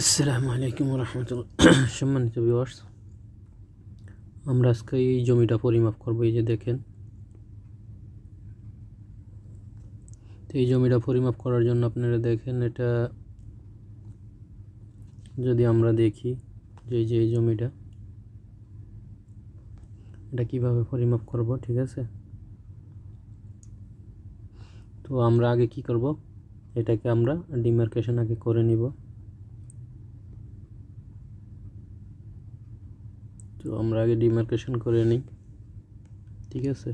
আসসালামু আলাইকুম রহমতুল্লাহ। সম্মানিত ভিউয়ার্স আমরা আজকে এই জমিটা পরিমাপ করব, এই যে দেখেন। তো এই জমিটা পরিমাপ করার জন্য আপনারা দেখেন, এটা যদি আমরা দেখি, যে যে, এই জমিটা, এটা কীভাবে পরিমাপ করব, ঠিক আছে? তো আমরা আগে কি করব, এটাকে আমরা ডিমার্কেশন আগে করে নিব। তো আমরা আগে ডিমার্কেশন করে নিই। ঠিক আছে?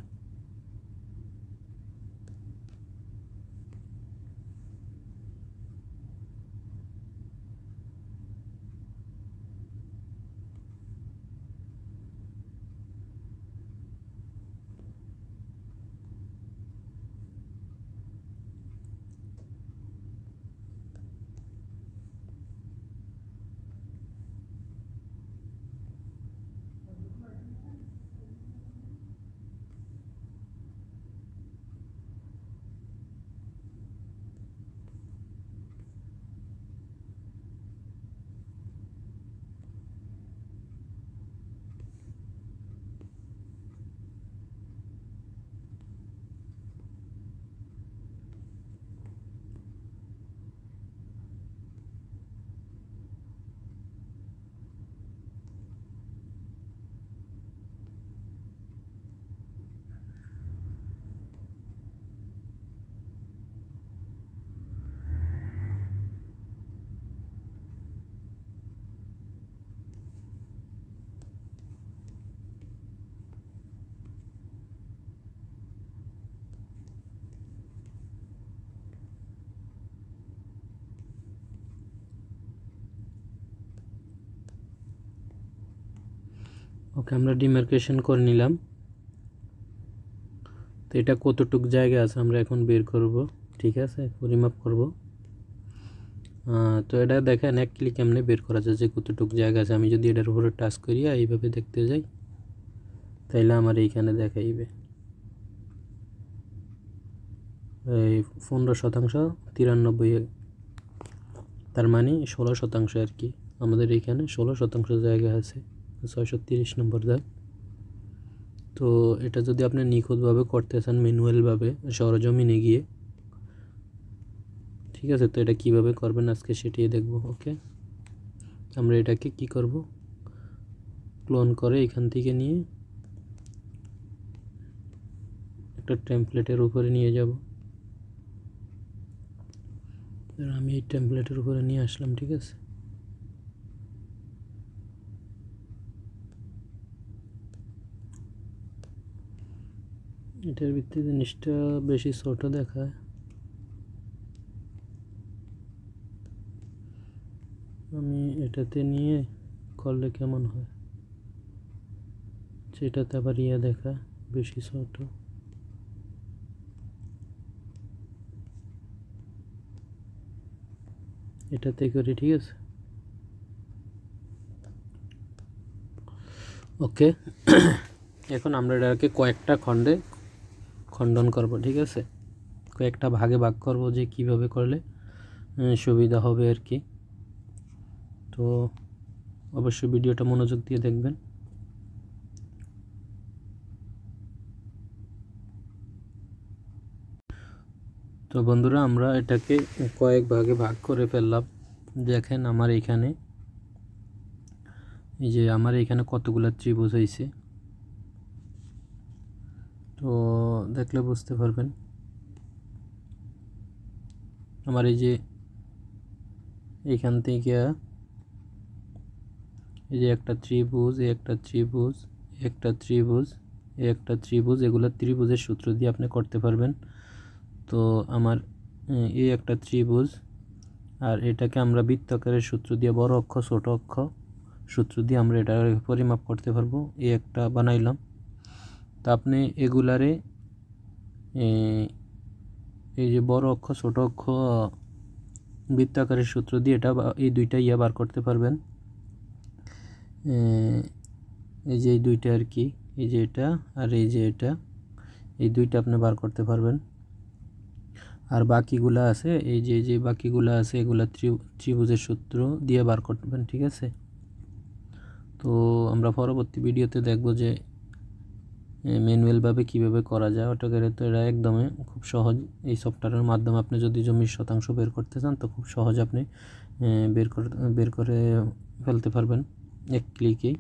ওকে, আমরা ডিমার্কেশন করে নিলাম। তো এটা কতটুক জায়গা আছে আমরা এখন বের করব, ঠিক আছে? পরিমাপ করব। তো এটা দেখেন, এক ক্লিক এমনি বের করা যায় যে কতটুক জায়গা আছে। আমি যদি এটার উপরে টাচ করি এইভাবে দেখতে যাই। তাইলে আমার এইখানে দেখাইবে। এই পনেরো শতাংশ, তিরানব্বই তার মানে ষোলো শতাংশ আর কি। আমাদের এইখানে ষোলো শতাংশ জায়গা আছে। ছয়শো তিরিশ নম্বর দাগ তো এটা যদি আপনি নিখুঁতভাবে করতে চান ম্যানুয়ালভাবে সরজমিনে গিয়ে, ঠিক আছে? তো এটা কীভাবে করবেন আজকে সেটাই দেখব, ওকে? আমরা এটাকে কি করব? ক্লোন করে এখান থেকে নিয়ে, একটা টেমপ্লেটের উপরে নিয়ে যাব। আমি এই টেমপ্লেটের উপরে নিয়ে আসলাম, ঠিক আছে? এটার ভিত্তি জিনিসটা বেশি ছোট দেখায়। আমি এটাতে নিয়ে করলে কেমন হয়? সেটাতে আবার ইয়ে দেখা বেশি ছোট। এটাতে করি, ঠিক আছে? ওকে। এখন আমরা এটাকে কয়েকটা খণ্ডে খণ্ডন করব, ঠিক আছে? কয়েকটা ভাগে ভাগ করব যে কীভাবে করলে সুবিধা হবে আর কি। তো অবশ্যই ভিডিওটা মনোযোগ দিয়ে দেখবেন। তো বন্ধুরা, আমরা এটাকে কয়েক ভাগে ভাগ করে ফেললাম। দেখেন আমার এখানে, এই যে আমার এখানে কতগুলো ত্রিভুজ হয়েছে তো দেখলে বুঝতে পারবেন। আমার এই যে এখান থেকে এই যে একটা ত্রিভুজ একটা ত্রিভুজ একটা ত্রিভুজ একটা ত্রিভুজ, এগুলো ত্রিভুজের সূত্র দিয়ে আপনি করতে পারবেন। তো আমার এই একটা ত্রিভুজ আর এটাকে আমরা বৃত্তাকারের সূত্র দিয়ে বড় অক্ষ, ছোট অক্ষ সূত্র দিয়ে আমরা এটা পরিমাপ করতে পারব। এই একটা বানাইলাম। তা আপনি এগুলারে এই যে বড় অক্ষ, ছোট অক্ষ, বৃত্তাকারের সূত্র দিয়ে এটা এই দুইটা ইয়া বার করতে পারবেন। এই যে এই দুইটা আর কি, এই যে এটা আর এই যে এটা, এই দুইটা আপনি বার করতে পারবেন। আর বাকিগুলা আছে, এই যে যে বাকিগুলা আছে, এগুলা ত্রি- ত্রিভুজের সূত্র দিয়ে বার করবেন, ঠিক আছে? তো আমরা পরবর্তী ভিডিওতে দেখব যে ম্যানুয়ালভাবে কীভাবে করা যায় অটোক্যাডে তো এটা একদমই খুব সহজ এই সফটওয়্যারের মাধ্যমে আপনি যদি জমির শতাংশ বের করতে চান, তো খুব সহজ আপনি বের করে বের করে ফেলতে পারবেন এক ক্লিকেই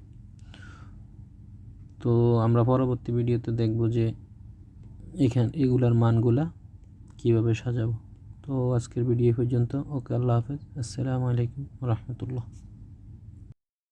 তো আমরা পরবর্তী ভিডিওতে দেখব যে এখান, এগুলার মানগুলা কীভাবে সাজাবো। তো আজকের ভিডিও পর্যন্ত। ওকে, আল্লাহ হাফেজ। আসসালামু আলাইকুম রহমতুল্লাহ।